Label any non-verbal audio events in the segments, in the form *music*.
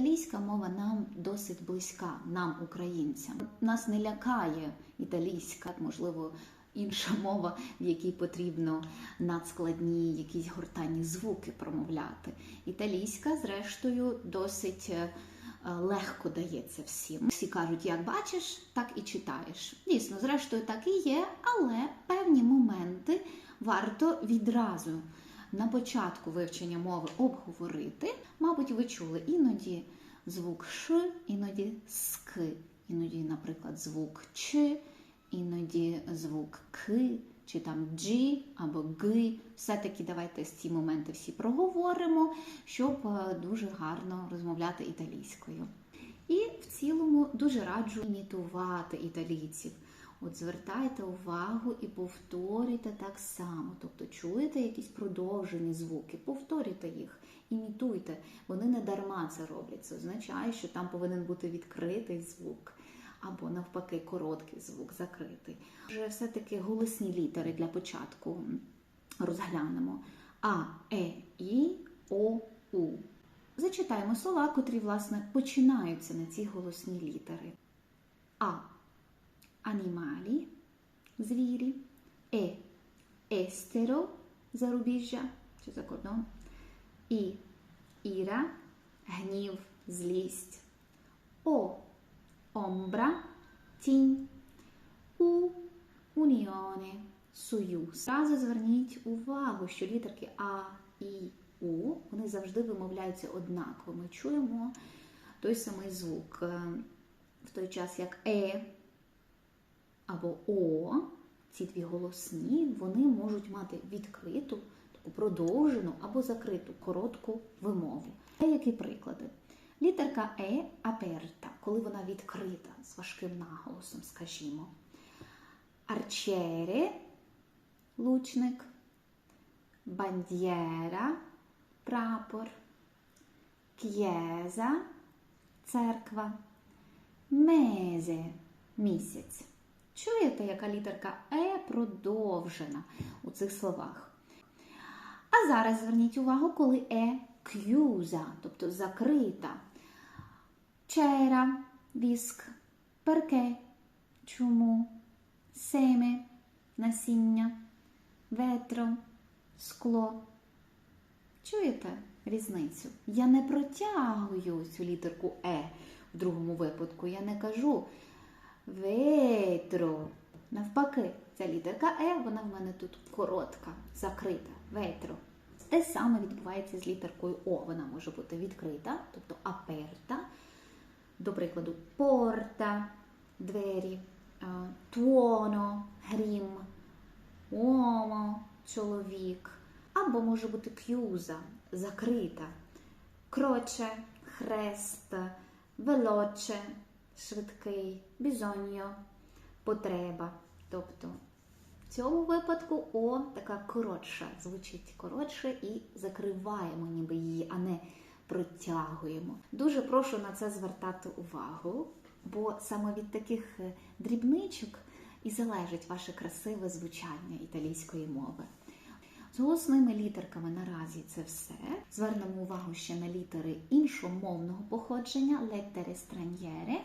Італійська мова нам досить близька, нам, українцям. Нас не лякає італійська, можливо, інша *laughs* мова, в якій потрібно надскладні якісь гортанні звуки промовляти. Італійська, зрештою, досить е, легко дається всім. Всі кажуть, як бачиш, так і читаєш. Дійсно, зрештою, так і є, але певні моменти варто відразу на початку вивчення мови обговорити. Мабуть, ви чули іноді звук Ш, іноді СК, іноді, наприклад, звук Ч, іноді звук К, чи там G або Г. Все-таки давайте ці моменти всі проговоримо, щоб е, дуже гарно розмовляти італійською. І в цілому дуже раджу імітувати італійців. От звертайте увагу і повторюйте так само. Тобто чуєте якісь продовжені звуки, повторюйте їх, імітуйте. Вони не дарма це роблять. Це означає, що там повинен бути відкритий звук. Або навпаки, короткий звук закритий. Вже все-таки голосні літери для початку розглянемо. А, Е, І, О, У. Зачитаємо слова, котрі, власне, починаються на ці голосні літери. А. Анімалі, звірі, Е. Естеро, зарубіжжя чи за кордон. І. Іра, гнів, злість. О. Омбра, тінь. У. Уніоне, союз. Зразу зверніть увагу, що літерки А, І, У вони завжди вимовляються однаково. Ми чуємо той самий звук. В той час як Е або О, ці дві голосні, вони можуть мати відкриту, таку продовжену або закриту коротку вимову. Деякі приклади. Літерка Е аперта, коли вона відкрита з важким наголосом, скажімо. Арчере лучник, бандєра прапор, к'єза церква, мезе місяць. Чуєте, яка літерка Е продовжена у цих словах? А зараз зверніть увагу, коли Е к'юза, тобто закрита. Чера, віск, перке, чому, семе, насіння, ветро, скло. Чуєте різницю? Я не протягую цю літерку Е в другому випадку. Я не кажу ветро. Навпаки, ця літерка Е, вона в мене тут коротка, закрита. Ветро. Те саме відбувається з літеркою О. Вона може бути відкрита, тобто аперта. До прикладу, порта, двері, е, туоно, грім, уомо, чоловік. Або може бути к'юза, закрита, кроче, хрест, велоче, швидкий, бізоньо, потреба. Тобто в цьому випадку О така коротша, звучить коротше і закриваємо ніби її, а не протягуємо. Дуже прошу на це звертати увагу, бо саме від таких е, дрібничок і залежить ваше красиве звучання італійської мови. З голосними літерками наразі це все. Звернемо увагу ще на літери іншомовного походження, летери стран'єре.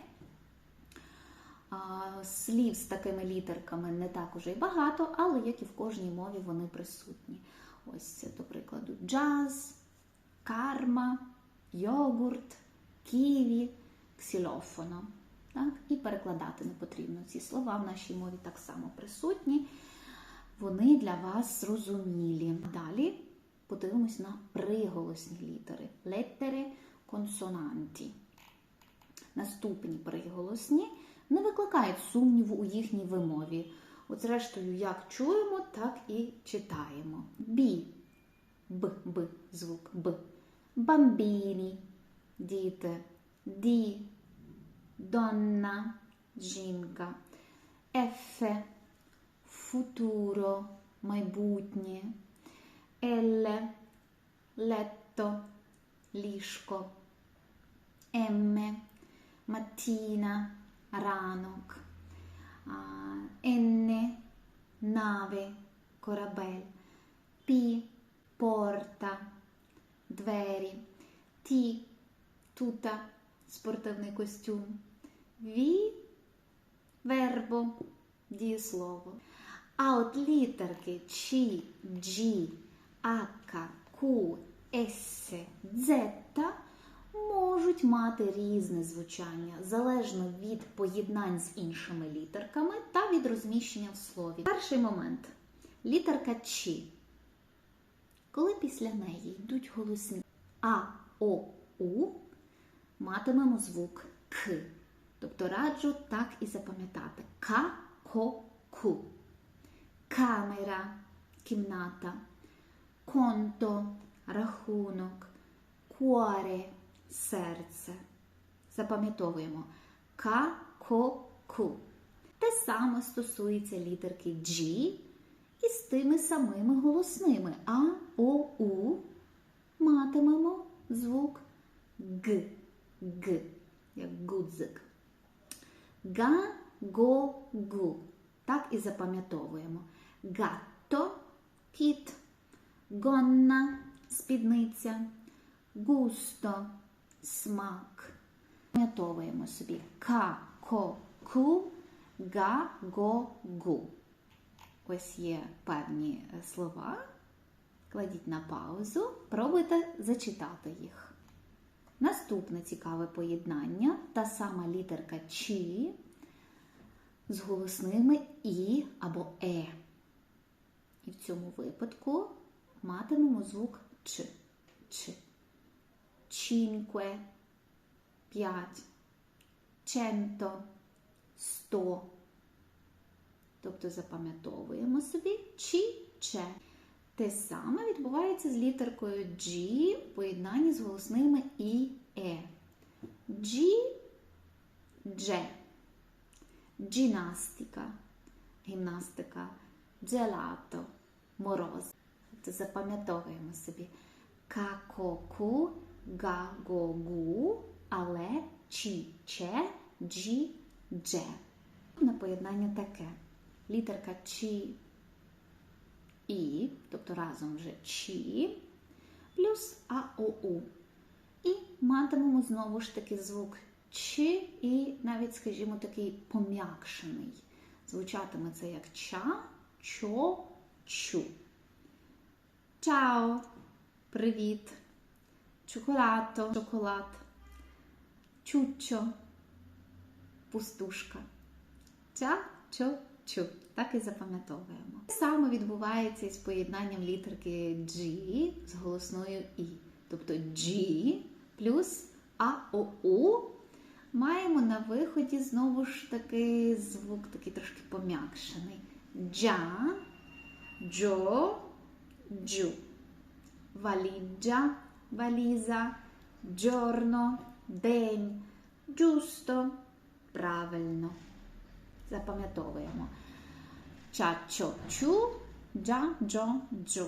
Слів з такими літерками не так уже й багато, але як і в кожній мові вони присутні. Ось, до прикладу, джаз, карма, йогурт, ківі, ксілофоно. Так? І перекладати не потрібно. Ці слова в нашій мові так само присутні. Вони для вас зрозумілі. Далі подивимось на приголосні літери. Летери консонанті. Наступні приголосні не викликають сумніву у їхній вимові. От, зрештою, як чуємо, так і читаємо. Бі, б, б, звук Б. Бамбіні, діти, ді, донна, жінка, ефе, футуро, майбутнє, еле, летто, ліжко, емме, матtina, ранок, enne, nave, корабель, пі, порта, двері, ті, тута спортивний костюм. Ві вербо дієслово. А от літерки Ч, G, H, Q, S, Z можуть мати різне звучання залежно від поєднань з іншими літерками та від розміщення в слові. Перший момент літерка Ч. Коли після неї йдуть голосні А, О, У, матимемо звук К. Тобто раджу так і запам'ятати К, Ко, Ку. Камера, кімната, конто, рахунок, куаре, серце. Запам'ятовуємо К, Ко, Ку. Те саме стосується літерки G із тими самими голосними А, О, У. Матимемо звук Г, Г, як гудзик. Га, го, гу. Так і запам'ятовуємо. Гатто кіт, гонна спідниця, густо смак. Запам'ятовуємо собі ка, ко, ку, га, го, гу. Ось є певні е, слова. Кладіть на паузу, пробуйте зачитати їх. Наступне цікаве поєднання та сама літерка Ч з голосними І або Е. І в цьому випадку матимемо звук Ч. Ч. Чинкве. П'ять. Ченто. Сто. Тобто запам'ятовуємо собі Чі, Че. Те саме відбувається з літеркою G в поєднанні з голосними І, Е. G, Дже. Джінастика, гімнастика, джелато, мороз. Тобто запам'ятовуємо собі какоку, га-го-гу, але чі, че, джі, дже. На поєднання таке. Літерка чі і, тобто разом вже чі, плюс АОУ. І матимемо знову ж таки звук чи і навіть, скажімо, такий пом'якшений. Звучатиме це як ча, чо, чу. Чао! Привіт! Чоколато, шоколад, чучо, пустушка. Ча, чо, чу. Так і запам'ятовуємо. Те саме відбувається із поєднанням літерки G з голосною І. Тобто G плюс АОУ маємо на виході знову ж таки звук такий трошки пом'якшений. Джа, джо, джу. Валіджа, валіза, джорно, день, джусто, правильно. Запам'ятовуємо. Ча-чо-чу, джа-джо, джу.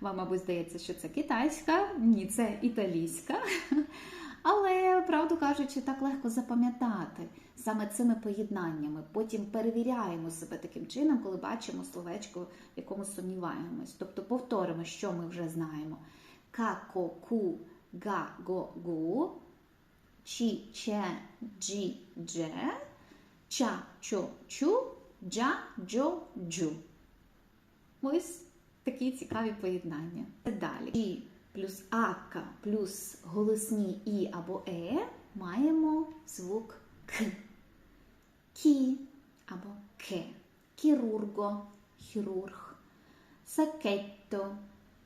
Вам, мабуть, здається, що це китайська, ні, це італійська. Але, правду кажучи, так легко запам'ятати саме цими поєднаннями. Потім перевіряємо себе таким чином, коли бачимо словечко, в якому сумніваємось. Тобто повторимо, що ми вже знаємо: Ка-ко, ку, га, го, гу, чі, че, джі, дже, ча, чо, чу, джа, джо, джу. Ось такі цікаві поєднання. Далі. І плюс ака плюс голосні і або е маємо звук к. Кі або ке. Хірурго, хірург, сакетто,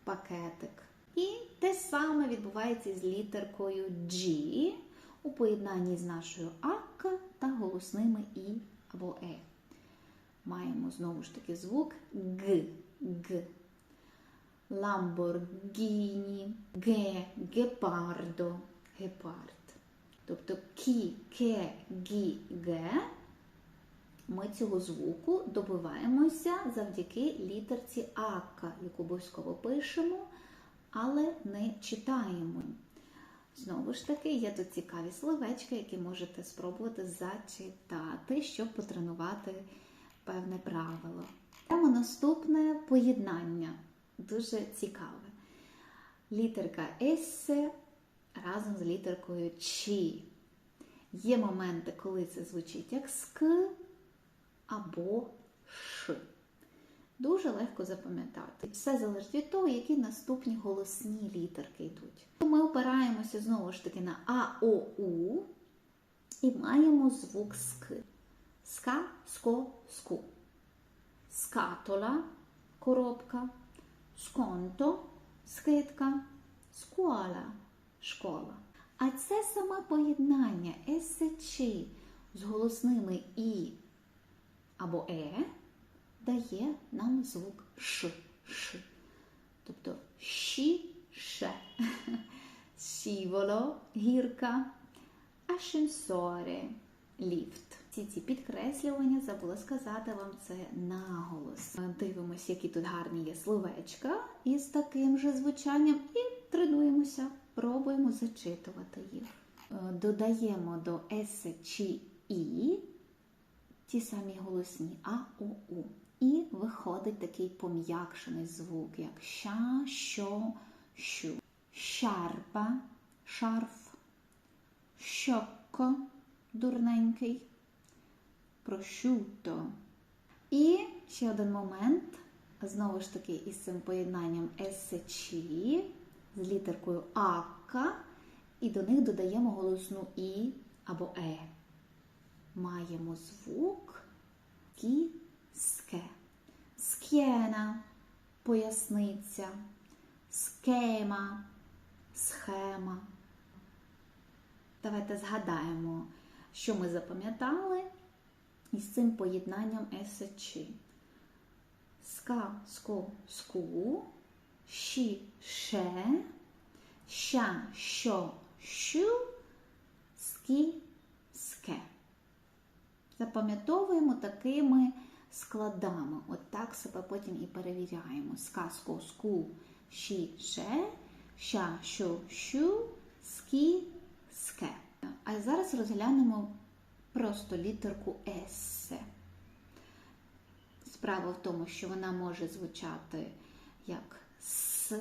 пакетик. І те саме відбувається з літеркою G у поєднанні з нашою ака та голосними і або е. Маємо знову ж таки звук г. г. Ламборгіні, ге, гепардо, гепард. Тобто кі, ке, гі, ге. Ми цього звуку добиваємося завдяки літерці ака, яку обов'язково пишемо, але не читаємо. Знову ж таки, є тут цікаві словечки, які можете спробувати зачитати, щоб потренувати певне правило. Тема наступне поєднання. Дуже цікаве. Літерка С разом з літеркою Чи. Є моменти, коли це звучить як СК або Ш. Дуже легко запам'ятати. Все залежить від того, які наступні голосні літерки йдуть. Ми опираємося знову ж таки на А, О, У і маємо звук СК. Ска, ско, ску. Скатола, коробка, сконто, скидка, скуала, школа. А це саме поєднання СЧ з голосними І або Е дає нам звук Ш. Ш. Тобто щі, ше. Сіволо, гірка, асcensore, ліфт. Всі ці підкреслювання забула сказати вам це наголос. Дивимося, які тут гарні є словечка із таким же звучанням, і тренуємося, пробуємо зачитувати їх. Е, Додаємо до С чи І ті самі голосні А, О, У. І виходить такий пом'якшений звук, як ща, що, щу. Шарпа, шарф, щокко, дурненький, прошуто. І ще один момент, знову ж таки, із цим поєднанням СЧ з літеркою АК, і до них додаємо голосну І або Е. Маємо звук кі ске. Скєна, поясниця, скема, схема. Давайте згадаємо, що ми запам'ятали із цим поєднанням СЧ. Ска, ско, ску, щі, ше, ща, що, щу, скі, ске. Запам'ятовуємо такими складами. От так себе потім і перевіряємо. Ска, ско, ску, щі, ше, ща, що, щу, скі, ске. А зараз розглянемо просто літерку С. Справа в тому, що вона може звучати як С,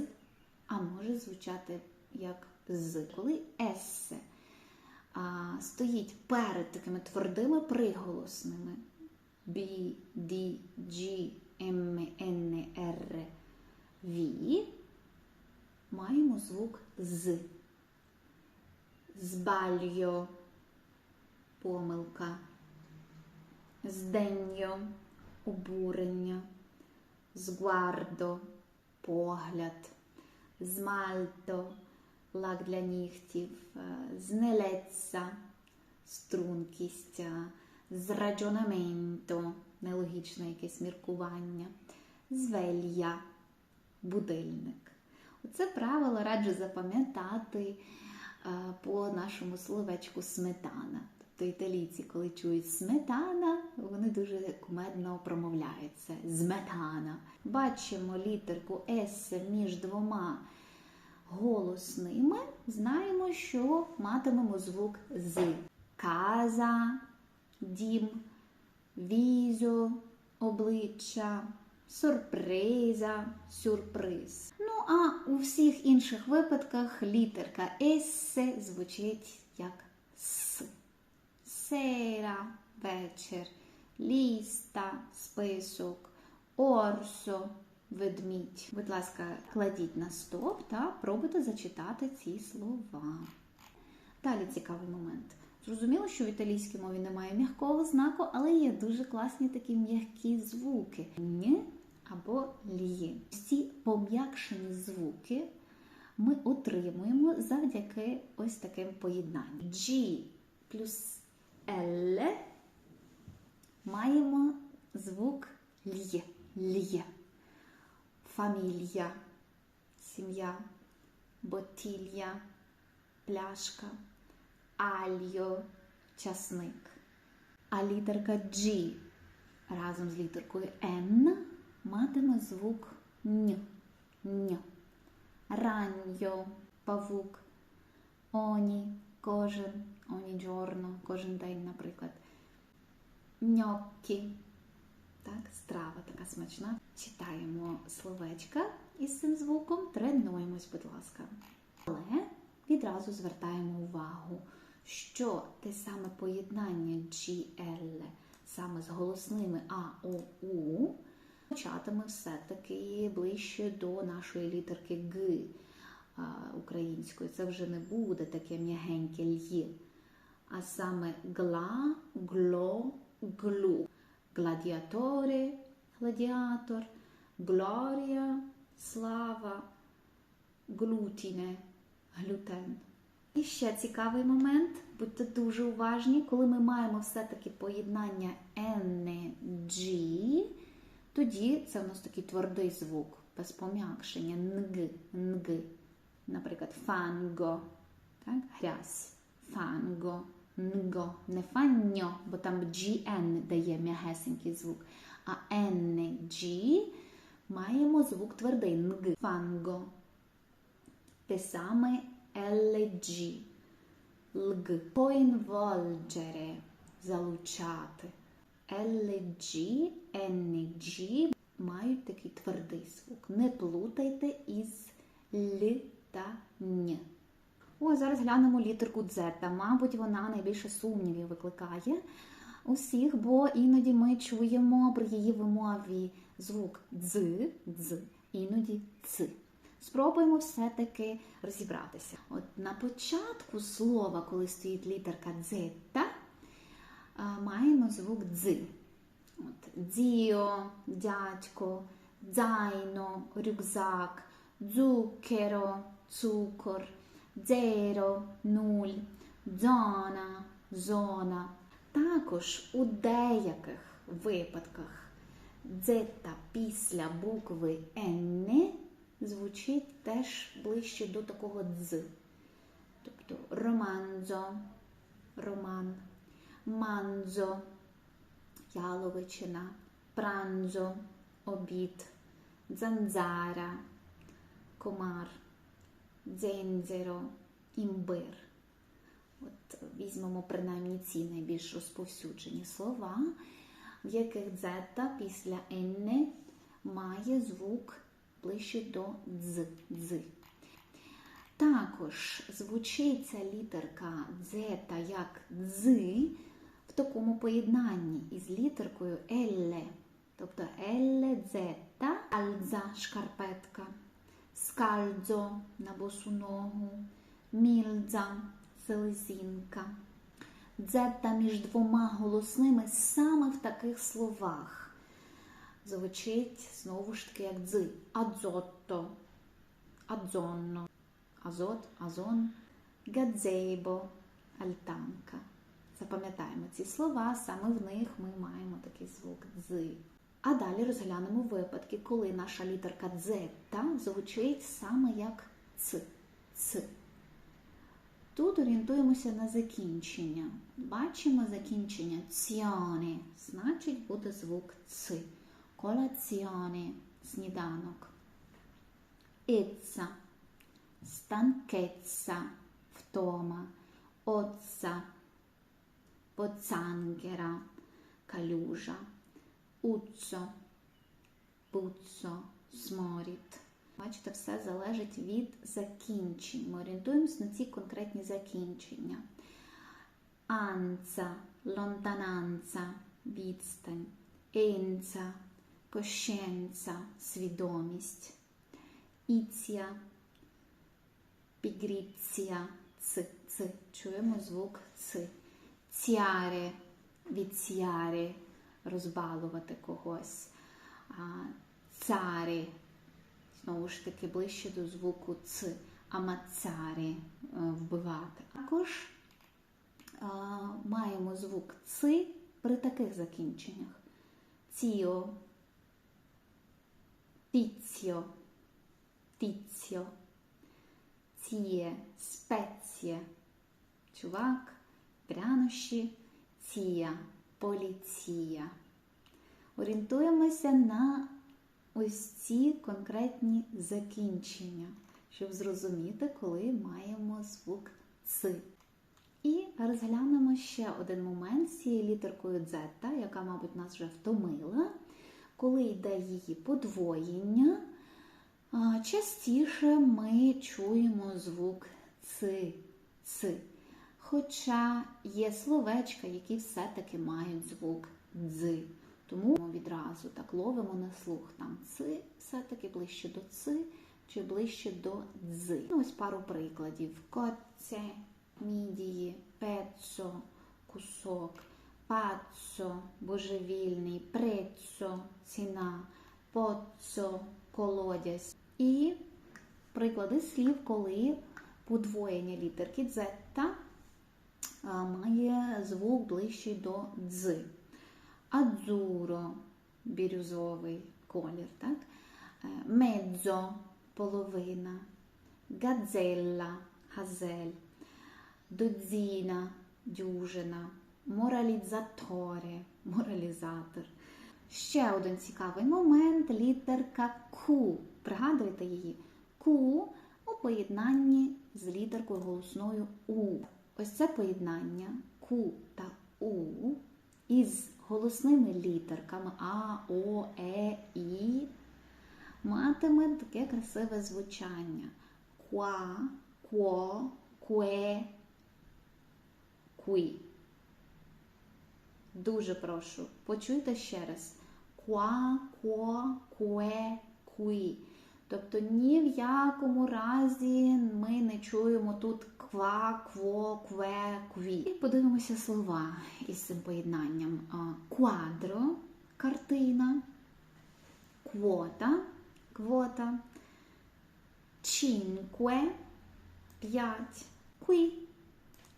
а може звучати як з. Коли С стоїть перед такими твердими приголосними B, D, G, M, N, R, V, маємо звук з. Збалью, помилка, зденньо, обурення, згвардо, погляд, змальто, лак для нігтів, знелеться, стрункість, зраджонаменто, нелогічне якесь міркування, звелья, будильник. Оце правило раджу запам'ятати по нашому словечку сметана. Тобто італійці, коли чують сметана, вони дуже кумедно промовляють це зметана. Бачимо літерку С між двома голосними, знаємо, що матимемо звук з. Каза, дім, візо, обличчя, сюрприза, сюрприз. Ну, а у всіх інших випадках літерка С звучить як С. Сера, вечір, ліста, список, орсо, ведмідь. Будь ласка, кладіть на стоп та пробуйте зачитати ці слова. Далі цікавий момент. Зрозуміло, що в італійській мові немає м'якого знаку, але є дуже класні такі м'які звуки. Н або лі. Ці пом'якшені звуки ми отримуємо завдяки ось таким поєднанням. G плюс L маємо звук лє. лє. Фамілія, сім'я, ботілья, пляшка, альо, часник. А літерка G разом з літеркою N матиме звук Н. Н. Раньо, павук, оні, кожен, оні джорно, кожен день, наприклад. Ньоккі. Так, страва така смачна. Читаємо словечка із цим звуком, тренуємось, будь ласка. Але відразу звертаємо увагу, що те саме поєднання GL саме з голосними А, О, У звучатиме все-таки ближче до нашої літерки Г української. Це вже не буде таке м'ягеньке л'є, а саме гла, гло, глу. Гладіатори, гладіатор, глорія, слава, глутіне, глютен. І ще цікавий момент, будьте дуже уважні, коли ми маємо все-таки поєднання N, G, тоді це в нас такий твердий звук, без пом'якшення, нг, нг. Наприклад, фанго, так? грязь, фанго, нго, не фанньо, бо там GN дає м'ягесенький звук, а NG маємо звук твердий, нг, фанго. Те саме LG, лг, coinvolgere, залучати. LG, NG мають такий твердий звук. Не плутайте із Л та Н. О, зараз глянемо літерку дзета. Мабуть, вона найбільше сумнівів викликає усіх, бо іноді ми чуємо при її вимові звук дз, дз, іноді ц. Спробуємо все-таки розібратися. От на початку слова, коли стоїть літерка дзета, маємо звук дз. От, Дзіо, дядько, дзайно, рюкзак, дзукеро, цукор, дзеро, нуль, дзона, зона. Також у деяких випадках дзета після букви Н звучить теж ближче до такого дз. Тобто романзо, роман, манзо, яловичина, пранзо, обід, дзанзара, комар, дзензеро, імбир. От візьмемо принаймні ці найбільш розповсюджені слова, в яких дзета після «н» має звук ближче до дз. дз. Також звучить ця літерка дзета як дз в такому поєднанні із літеркою елле. Тобто елле дзета, альдза шкарпетка, скальдзо на босу ногу, мільдза селезінка. Дзета між двома голосними саме в таких словах. Звучить знову ж таки як дзи. Адзотто, адзонно, азот, азон, гадзейбо, альтанка. Запам'ятаємо ці слова, саме в них ми маємо такий звук дзи. А далі розглянемо випадки, коли наша літерка дзета звучить саме як ц. ц. Тут орієнтуємося на закінчення. Бачимо закінчення ціоне, значить буде звук ц. Колаціоне сніданок. Ецца, станкецца, втома, отца, поцангера, калюжа, уццо, пуццо, сморід. Бачите, все залежить від закінчень. Ми орієнтуємося на ці конкретні закінчення. Анца, лонтананца, відстань, енца, кощенца, свідомість, іція, пігріція, ц, ц. Чуємо звук ц. Ціаре, відсіаре, розбалувати когось. Цари, знову ж таки, ближче до звуку Ц, амацари вбивати. Також маємо звук Ц при таких закінченнях: Ціо, піціо, тіціо, ціє, спеціє, чувак, прянощі, ція, поліція. Орієнтуємося на ось ці конкретні закінчення, щоб зрозуміти, коли маємо звук Ц. І розглянемо ще один момент з цією літеркою дзета, яка, мабуть, нас вже втомила. Коли йде її подвоєння, частіше ми чуємо звук ци, ци. Хоча є словечка, які все-таки мають звук дзи. Тому відразу так ловимо на слух. Там ци все-таки ближче до ци чи ближче до дзи. Ну, Ось пару прикладів: котце, мідії, пецо, кусок, пацо, божевільний, прецо, ціна, поцо, колодязь. І приклади слів, коли подвоєння літерки дзетта має звук ближчий до дзи. Адзуро бірюзовий колір, так? Е, Меззо половина, гадзелла газель, додзіна дюжина, моралізаторе моралізатор. Ще один цікавий момент літерка Q. Пригадуєте її? Q у поєднанні з літеркою голосною У. Ось це поєднання Q та У із голосними літерками А, О, Е, І матиме таке красиве звучання. Ква, кво, куе, куй. Дуже прошу, почуйте ще раз. Ква, кво, куе, куй. Тобто ні в якому разі ми не чуємо тут ква, кво, кве, кві. І подивимося слова із цим поєднанням. Квадро картина, квота, квота, чинкве п'ять, кві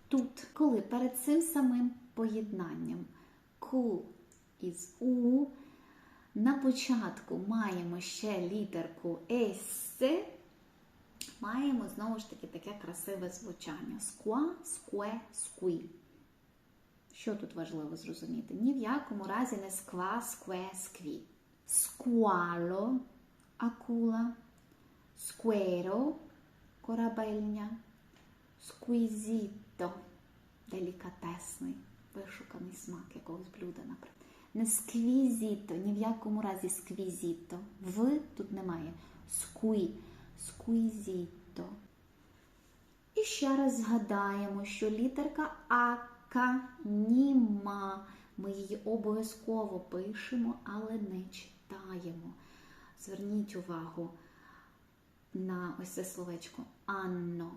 тут. Коли перед цим самим поєднанням ку із у. На початку маємо ще літерку есе, маємо знову ж таки таке красиве звучання. Сква, скве, скві. Що тут важливо зрозуміти? Ні в якому разі не сква, скве, скві. Скуало акула, скверо корабельня, сквізіто делікатесний, вишуканий смак якогось блюда, наприклад. Не сквізіто, ні в якому разі сквізіто. В тут немає. Скві, сквізіто. І ще раз згадаємо, що літерка ака німа. Ми її обов'язково пишемо, але не читаємо. Зверніть увагу на ось це словечко Анно,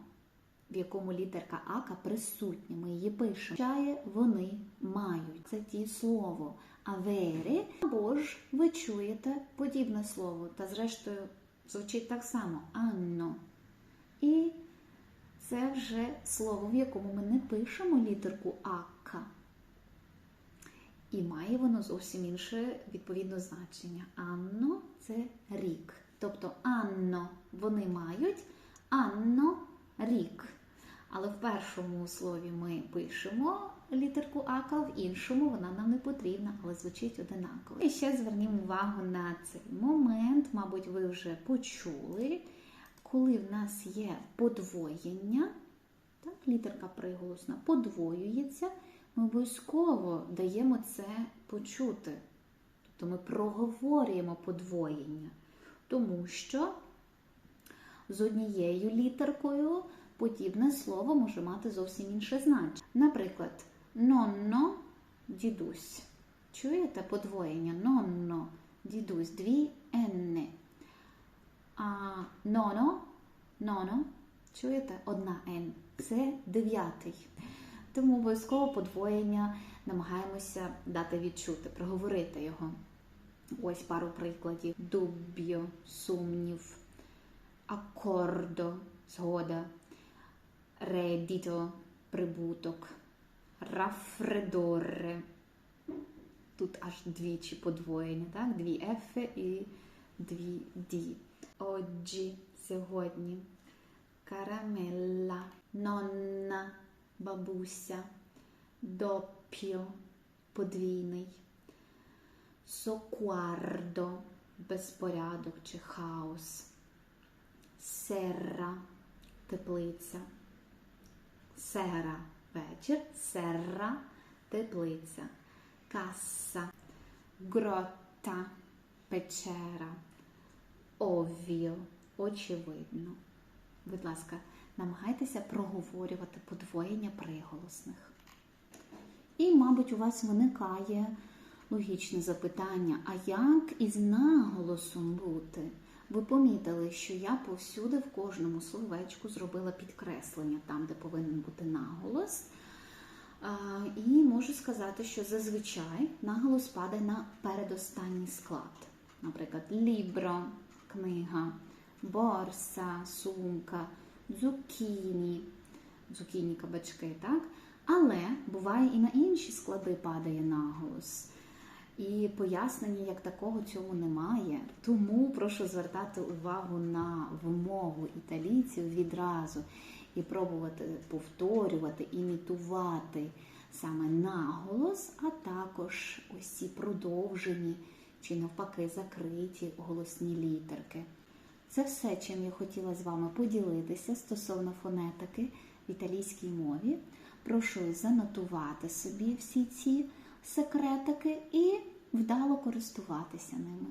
в якому літерка Ака присутня. Ми її пишемо. Чає вони мають. Це ті слово авери, або ж ви чуєте подібне слово, та зрештою звучить так само анно. І це вже слово, в якому ми не пишемо літерку Ака. І має воно зовсім інше відповідне значення. Анно це рік. Тобто анно вони мають, анно рік. Але в першому слові ми пишемо літерку Ака, в іншому вона нам не потрібна, але звучить одинаково. І ще звернімо увагу на цей момент, мабуть, ви вже почули, коли в нас є подвоєння, так, літерка приголосна подвоюється, ми обов'язково даємо це почути. Тобто ми проговорюємо подвоєння, тому що з однією літеркою подібне слово може мати зовсім інше значення. Наприклад, нонно дідусь. Чуєте подвоєння? Нонно дідусь, дві енни. А ноно, ноно, чуєте, одна н. Це дев'ятий. Тому обов'язково подвоєння намагаємося дати відчути, проговорити його. Ось пару прикладів: дуб'ю, сумнів, акордо, згода, редіто, прибуток, рафредоре. Тут аж двічі подвоєння, так? Дві ефи і дві ді. Оджі сьогодні. Карамелла, нонна, бабуся, доппіо, подвійний, сокуардо, безпорядок чи хаос, серра, теплиця, сера вечір, серра, теплиця, каса, грота, печера, овіо, очевидно. Будь ласка, намагайтеся проговорювати подвоєння приголосних. І, мабуть, у вас виникає логічне запитання: а як із наголосом бути? Ви помітили, що я повсюди в кожному словечку зробила підкреслення там, де повинен бути наголос. І можу сказати, що зазвичай наголос падає на передостанній склад. Наприклад, лібро, книга, борса, сумка, цукіні, цукіні кабачки, так? Але буває і на інші склади падає наголос. І пояснення як такого цьому немає. Тому прошу звертати увагу на вимову італійців відразу і пробувати повторювати, імітувати саме наголос, а також ось ці продовжені чи навпаки закриті голосні літерки. Це все, чим я хотіла з вами поділитися стосовно фонетики в італійській мові. Прошу занотувати собі всі ці секретики і вдало користуватися ними.